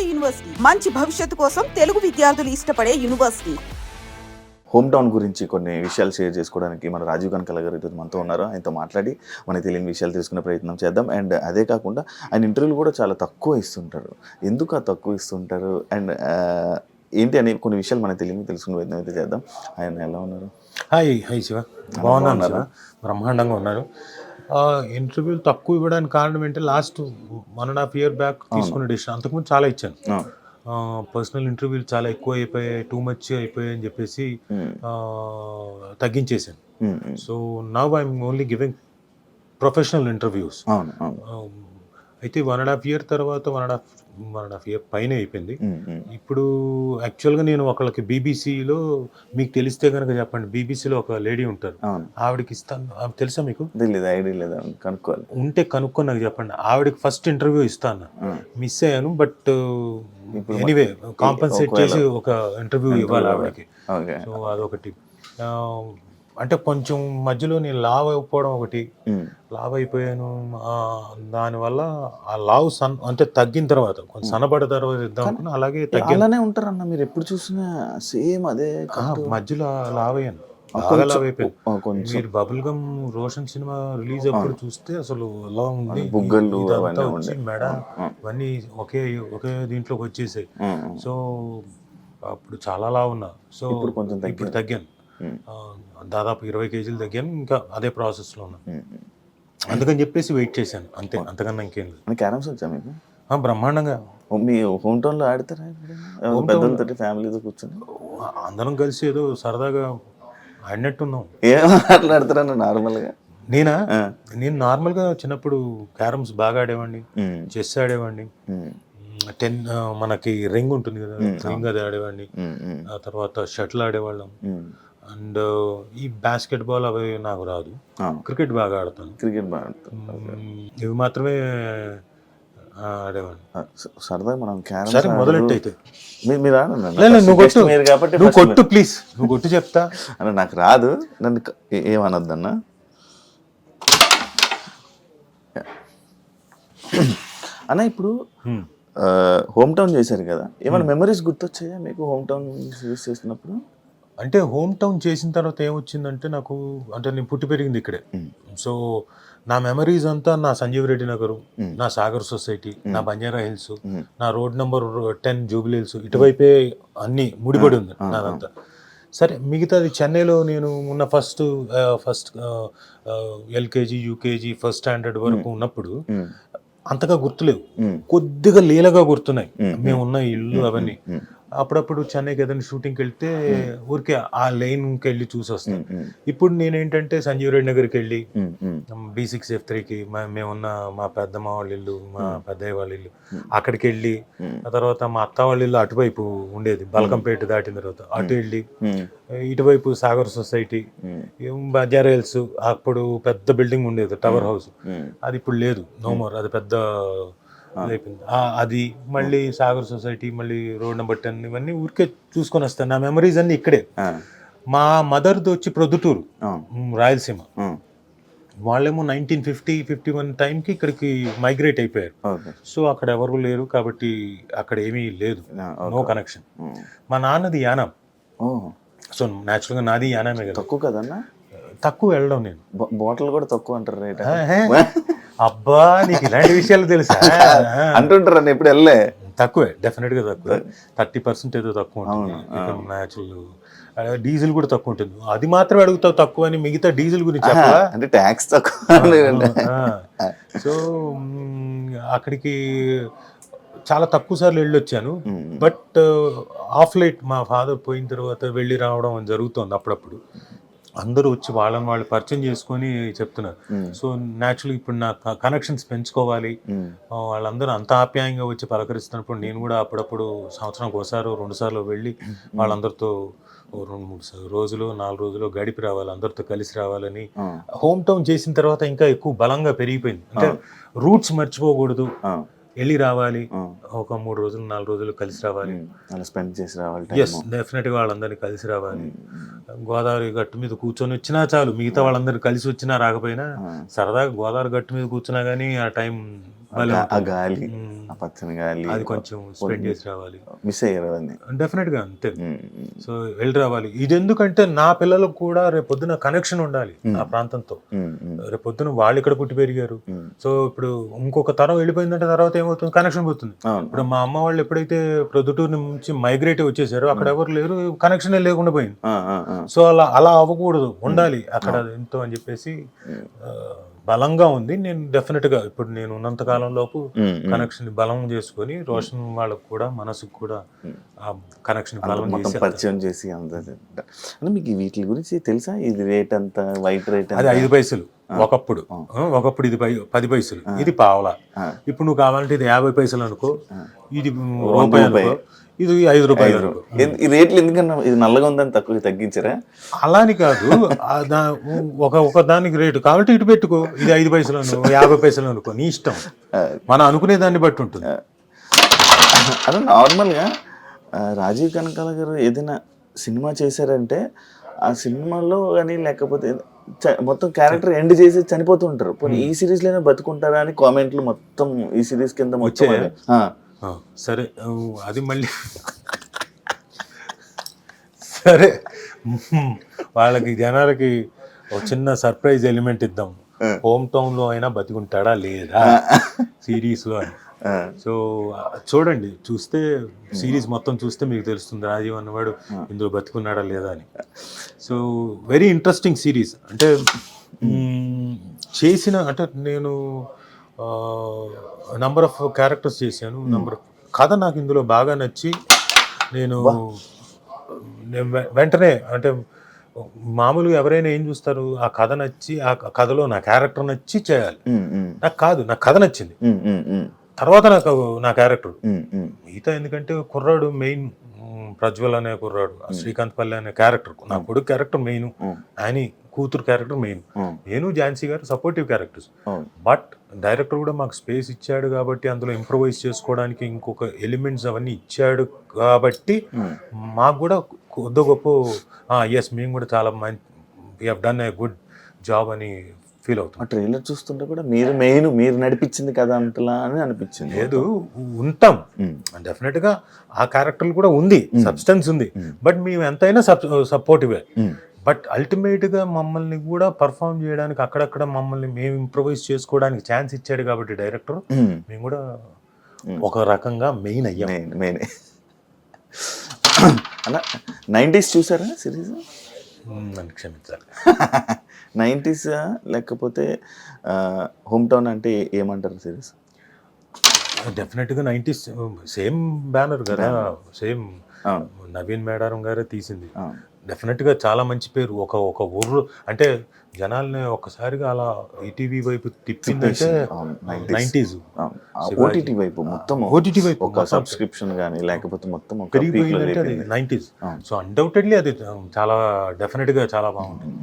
నాడు యూనివర్సిటీ. మంచి భవిష్యత్తు కోసం తెలుగు విద్యార్థులు ఇష్టపడే యూనివర్సిటీ. హోమ్ టౌన్ గురించి కొన్ని విషయాలు షేర్ చేసుకోవడానికి మన రాజీవ్ కనకల గారు ఈరోజు మనతో ఉన్నారు. ఆయనతో మాట్లాడి మనకి తెలియని విషయాలు తెలుసుకునే ప్రయత్నం చేద్దాం. అండ్ అదే కాకుండా ఆయన ఇంటర్వ్యూలు కూడా చాలా తక్కువ ఇస్తుంటారు. ఎందుకు ఆ తక్కువ ఇస్తుంటారు? అండ్ ఏంటి అని కొన్ని విషయాలు మనకి తెలియని తెలుసుకునే ప్రయత్నం అయితే చేద్దాం. ఆయన ఎలా ఉన్నారు? Hi hi Shiva. బాగున్నాను శివ. బాగున్నారా? బ్రహ్మాండంగా ఉన్నారు. ఇంటర్వ్యూలు తక్కువ ఇవ్వడానికి కారణం ఏంటంటే last one and half year back తీసుకున్న డిసిషన్ అంతకుముందు చాలా ఇచ్చాను. పర్సనల్ ఇంటర్వ్యూలు చాలా ఎక్కువ అయిపోయాయి టూ మచ్ అయిపోయాయి అని చెప్పేసి ఉమ్. So now I'm only giving professional interviews అయితే వన్ అండ్ హాఫ్ ఇయర్ తర్వాత one and half one and half year పైన అయిపోయింది. ఇప్పుడు యాక్చువల్గా నేను ఒకళ్ళకి బీబీసీలో మీకు తెలిస్తే కనుక చెప్పండి బీబీసీలో ఒక లేడీ ఉంటారు. ఆవిడకి ఇస్తాను తెలుసా మీకు? ఐడియా కనుక్కోవాలి. ఉంటే కనుక్కొని నాకు చెప్పండి. ఆవిడకి ఫస్ట్ ఇంటర్వ్యూ ఇస్తాను మిస్ అయ్యాను బట్ ఎనీవే కాంపన్సేట్ ఒకవేళ- చేసి ఒక ఇంటర్వ్యూ ఇవ్వాలి ఆవిడకి. సో అదొకటి. అంటే కొంచెం మధ్యలో నేను లావ్ అయిపోవడం ఒకటి. లావ్ అయిపోయాను దానివల్ల ఆ లావ్ సన్ అంటే తగ్గిన తర్వాత కొంచెం సన్నబడ్డ తర్వాత ఇద్దాం అనుకున్నా అలాగే తగ్గింది అలానే ఉంటారన్న మీరు ఎప్పుడు చూసినా సేమ్ అదే మధ్యలో లావ్ అయ్యాను. బాగా లావ్ మీరు బబుల్ గమ్ రోషన్ సినిమా రిలీజ్ అప్పుడు చూస్తే అసలు ఎలా ఉంది? ఇదంతా వచ్చి. మెడ. ఇవన్నీ ఒకే ఒకే దీంట్లోకి వచ్చేసాయి. సో అప్పుడు చాలా లా ఉన్నా సో ఇప్పుడు కొంచెం. ఇప్పుడు తగ్గాను. దాదాపు ఇరవై కేజీలు తగ్గాను ఇంకా అదే ప్రాసెస్లో ఉన్నా. ఉమ్, ఉమ్. అందుకని చెప్పేసి వెయిట్ చేశాను. అంతే అంతకన్నా ఇంకేం లేదు. క్యారమ్స్ వచ్చా మీకు? బ్రహ్మాండంగా. మీ హోమ్ టౌన్లో ఆడతారా ఫ్యామిలీతో కూర్చొని? అందరం కలిసి ఏదో సరదాగా ఆడినట్టున్నాం. ఏం మాట్లాడతారన్న నార్మల్గా నేనా. నేను నార్మల్గా చిన్నప్పుడు క్యారమ్స్ బాగా ఆడేవాడిని. చెస్ ఆడేవాడిని. టెన్ మనకి రింగ్ ఉంటుంది కదా రింగ్ అది ఆడేవాడిని. ఆ తర్వాత షటిల్ ఆడేవాళ్ళం. అండ్ ఈ బాస్కెట్ బాల్ అవి నాకు రాదు. క్రికెట్ బాగా ఆడతాను. క్రికెట్ బాగా ఆడతారు. మ్మ్, ఇవి మాత్రమే ఆడేవాడిని. ఆ, స- సరదాగా మనం సరే మొదలెట్టు అయితే. మీరు ఆడండి కాబట్టి నువ్వు కొట్టు ప్లీజ్ నువ్వు కొట్టు చెప్తా. అన్న నాకు రాదు. నన్ను ఏమనొద్దన్న? అన్న ఇప్పుడు. హోమ్ టౌన్ చేశారు కదా. ఏమైనా మెమరీస్ గుర్తొచ్చాయా మీకు హోమ్ టౌన్ యూస్ చేస్తున్నప్పుడు? అంటే హోమ్ టౌన్ చేసిన తర్వాత ఏమొచ్చిందంటే నాకు అంటే నేను పుట్టి పెరిగింది ఇక్కడే. సో నా మెమరీస్ అంతా నా సంజీవ్ రెడ్డి నగరు. నా సాగర్ సొసైటీ నా బంజారా హిల్స్. నా road number ten Jubilee hills ఇటువైపే అన్ని ముడిపడి ఉంది నాదంతా సరే మిగతాది చెన్నైలో నేను ఉన్న first first LKG UKG first standard వరకు ఉన్నప్పుడు. అంతగా గుర్తులేవు. కొద్దిగా లీలగా గుర్తున్నాయి మ్మ్. ఉన్న ఇల్లు అవన్నీ. అప్పుడప్పుడు చెన్నైకి ఏదైనా షూటింగ్కి వెళ్తే ఊరికే ఆ లైన్కి వెళ్ళి చూసి వస్తాను మ్మ్. ఇప్పుడు నేనేంటంటే సంజీవ్ రెడ్డి నగర్కి వెళ్ళి. బీ సిక్స్ ఎఫ్ త్రీకి మేమున్న మా పెద్దమ్మ వాళ్ళ ఇల్లు మా పెద్దయ్య వాళ్ళ ఇల్లు అక్కడికి వెళ్ళి. ఆ తర్వాత మా అత్త వాళ్ళ ఇల్లు అటువైపు ఉండేది బల్కంపేట దాటిన తర్వాత అటు వెళ్ళి. ఇటువైపు సాగర్ సొసైటీ మ్మ్. ఏం బంజారా హిల్స్ అప్పుడు పెద్ద బిల్డింగ్ ఉండేది టవర్ హౌస్. అది ఇప్పుడు లేదు నో మోర్ అది పెద్ద అయిపోయింది అది మళ్ళీ సాగర్ సొసైటీ మళ్ళీ రోడ్ నెంబర్ టెన్ ఇవన్నీ ఊరికే చూసుకొని వస్తాను. నా మెమరీస్ అన్ని ఇక్కడే. మా మదర్ది వచ్చి ప్రొద్దుటూరు రాయలసీమ. వాళ్ళేమో నైన్టీన్ ఫిఫ్టీ ఫిఫ్టీ వన్ టైంకి ఇక్కడికి మైగ్రేట్ అయిపోయారు. సో అక్కడ ఎవరు లేరు కాబట్టి అక్కడ ఏమీ లేదు. No connection. మా నాన్నది యానం. సో న్యాచురల్గా నాది యానమే కదా. తక్కువ కదన్నా? తక్కువ వెళ్ళడం నేను. బాటిల్ కూడా తక్కువ అంటారు రేట్. అబ్బా నీకు ఇలాంటి విషయాలు తెలుసా. అంటుంటారు అన్న ఎప్పుడు వెళ్ళే తక్కువే డెఫినెట్గా తక్కువే థర్టీ పర్సెంట్ ఏదో తక్కువ ఉంటుంది. డీజిల్ కూడా తక్కువ ఉంటుంది. అది మాత్రమే అడుగుతావు తక్కువ అని మిగతా డీజిల్ గురించి అంటే ట్యాక్స్ తక్కువ సో అక్కడికి చాలా తక్కువ సార్లు వెళ్ళొచ్చాను. బట్ ఆఫ్ లైట్ మా ఫాదర్ పోయిన తర్వాత వెళ్ళి రావడం జరుగుతుంది అప్పుడప్పుడు. అందరూ వచ్చి వాళ్ళని వాళ్ళు పరిచయం చేసుకొని చెప్తున్నారు. సో న్యాచురల్ ఇప్పుడు నా కనెక్షన్స్ పెంచుకోవాలి. వాళ్ళందరూ అంత ఆప్యాయంగా వచ్చి పలకరిస్తున్నప్పుడు నేను కూడా అప్పుడప్పుడు సంవత్సరానికి ఒకసారి రెండు సార్లు వెళ్ళి వాళ్ళందరితో రెండు మూడు రోజులు నాలుగు రోజులు గడిపి రావాలి అందరితో కలిసి రావాలని హోమ్ టౌన్ చేసిన తర్వాత ఇంకా ఎక్కువ బలంగా పెరిగిపోయింది. అంటే రూట్స్ మర్చిపోకూడదు. వెళ్ళి రావాలి. ఒక మూడు రోజులు నాలుగు రోజులు కలిసి రావాలి. అలా స్పెండ్ చేసి రావాలి ఎస్ డెఫినెట్గా వాళ్ళందరినీ కలిసి రావాలి. గోదావరి గట్టు మీద కూర్చొని వచ్చినా చాలు మిగతా వాళ్ళందరూ కలిసి వచ్చినా రాకపోయినా సరదాగా గోదావరి గట్టు మీద కూర్చున్నా కానీ ఆ టైం ఆ. గాలి. ఆ పచ్చని గాలి అది కొంచెం స్పెండ్ చేసి రావాలి. మిస్ అయ్యారు అవన్నీ. డెఫినెట్గా అంతే. సో వెళ్ళి రావాలి. ఇది ఎందుకంటే నా పిల్లలకు కూడా రేపు పొద్దున కనెక్షన్ ఉండాలి ఆ ప్రాంతంతో. మ్మ్, మ్మ్, రేపు పొద్దున వాళ్ళు ఇక్కడ పుట్టి పెరిగారు. సో ఇప్పుడు ఇంకొక తరం వెళ్ళిపోయిందంటే తర్వాత ఏమవుతుంది? కనెక్షన్ పోతుంది. ఇప్పుడు మా అమ్మ వాళ్ళు ఎప్పుడైతే ప్రొద్దుటూరు నుంచి మైగ్రేట్ వచ్చేసారో అక్కడ ఎవరు లేరు. కనెక్షన్ లేకుండా పోయింది. సో అలా అలా అవ్వకూడదు. ఉండాలి. అక్కడ ఎంతో అని చెప్పేసి బలంగా ఉంది. నేను డెఫినెట్గా ఇప్పుడు నేను ఉన్నంత కాలం లోపు. కనెక్షన్ బలం చేసుకొని రోషన్ వాళ్ళకు కూడా మనసుకు కూడా ఆ కనెక్షన్ బలం పరిచయం చేసి అంత అంటే మీకు వీటి గురించి తెలుసా? ఇది రేట్ ఎంత? వైట్ రేట్ అది ఐదు పైసలు. ఒకప్పుడు. ఒకప్పుడు ఇది పై- పది పైసలు. ఇది పావలా. ఇప్పుడు నువ్వు కావాలంటే ఇది యాభై పైసలు అనుకో. ఇది రూపాయి అనుకో. ఇది ఐదు రూపాయలు ఈ రేట్లు ఎందుకన్నా ఇది నల్లగా ఉందని తక్కువ తగ్గించరా? అలాని కాదు. ఒక ఒక దానికి రేటు. కాబట్టి ఇటు పెట్టుకో. ఇది ఐదు పైసలు అనుకో యాభై పైసలు అనుకో. నీ ఇష్టం. మనం అనుకునే దాన్ని బట్టి ఉంటుంది. అదే నార్మల్గా రాజీవ్ కనకాల గారు ఏదైనా సినిమా చేశారంటే ఆ సినిమాలో కానీ లేకపోతే మొత్తం క్యారెక్టర్ ఎండ్ చేసి చనిపోతుంటారు పోనీ ఈ సిరీస్లోనే బతుకుంటారా అని కామెంట్లు మొత్తం ఈ సిరీస్ కింద వచ్చాయా? సరే అది మళ్ళీ సరే. వాళ్ళకి జనాలకి ఒక చిన్న సర్ప్రైజ్ ఎలిమెంట్ ఇద్దాం. హోమ్ టౌన్లో అయినా బతికుంటాడా లేదా? సిరీస్లో అని. సో చూడండి చూస్తే సిరీస్ మొత్తం చూస్తే మీకు తెలుస్తుంది రాజీవ్ అన్నవాడు ఇందులో బతుకున్నాడా లేదా అని. సో వెరీ ఇంట్రెస్టింగ్ సిరీస్ అంటే చేసిన అంటే నేను నంబర్ ఆఫ్ క్యారెక్టర్స్ చేశాను. నంబర్ కథ నాకు ఇందులో బాగా నచ్చి నేను వెంటనే అంటే మామూలుగా ఎవరైనా ఏం చూస్తారు ఆ కథ నచ్చి ఆ కథలో నా క్యారెక్టర్ నచ్చి చేయాలి. నాకు కాదు నాకు కథ నచ్చింది. తర్వాత నాకు నా క్యారెక్టర్. మిగతా ఎందుకంటే కుర్రాడు మెయిన్ ప్రజ్వల్ అనే కుర్రాడు శ్రీకాంత్ పల్లె అనే క్యారెక్టర్. నా కొడుకు క్యారెక్టర్ మెయిన్ ఆయన కూతురు క్యారెక్టర్ మెయిన్. నేను ఝాన్సీ గారు సపోర్టివ్ క్యారెక్టర్స్. బట్ డైరెక్టర్ కూడా మాకు స్పేస్ ఇచ్చాడు కాబట్టి అందులో ఇంప్రొవైజ్ చేసుకోవడానికి ఇంకొక ఎలిమెంట్స్ అవన్నీ ఇచ్చాడు కాబట్టి మాకు కూడా కొద్ది గొప్ప ఎస్ మేము కూడా చాలా మంచి we done a good job అని ఫీల్ అవుతాం. ఆ ట్రైలర్ చూస్తుంటే కూడా మీరు మెయిన్ మీరు నడిపించింది కదా అంతలా అని అనిపించింది. లేదు ఉంటాం. ఉమ్, డెఫినెట్గా ఆ క్యారెక్టర్ కూడా ఉంది సబ్స్టెన్స్ ఉంది. బట్ మేము ఎంతైనా సపోర్టివే ఉమ్, బట్ అల్టిమేట్గా మమ్మల్ని కూడా పర్ఫామ్ చేయడానికి అక్కడక్కడ మమ్మల్ని మేము ఇంప్రొవైజ్ చేసుకోవడానికి ఛాన్స్ ఇచ్చాడు కాబట్టి డైరెక్టర్. మేము కూడా. ఒక రకంగా మెయిన్ అయ్యాం. మెయిన్. అలా నైంటీస్ చూసారా సిరీస్? నన్ను క్షమించాలి నైంటీస్ లేకపోతే హోమ్ టౌన్ అంటే ఏమంటారు సిరీస్? డెఫినెట్గా నైన్టీస్ సేమ్ బ్యానర్ కదా సేమ్ నవీన్ మేడారం గారే తీసింది. అవును డెఫినెట్గా చాలా మంచి పేరు. ఒక ఒక ఊర్లో అంటే జనాల్ని ఒక్కసారిగా అలా ఈటీవీ వైపు తిప్పిందంటే అవును, 90s. నైన్టీస్ ఓటీటీ వైపు మొత్తం ఓటీటీ వైపు ఒక సబ్స్క్రిప్షన్ కానీ లేకపోతే మొత్తం పెరిగిపోయిందంటే అవును. సో అన్డౌటెడ్లీ అది చాలా డెఫినెట్గా చాలా బాగుంటుంది.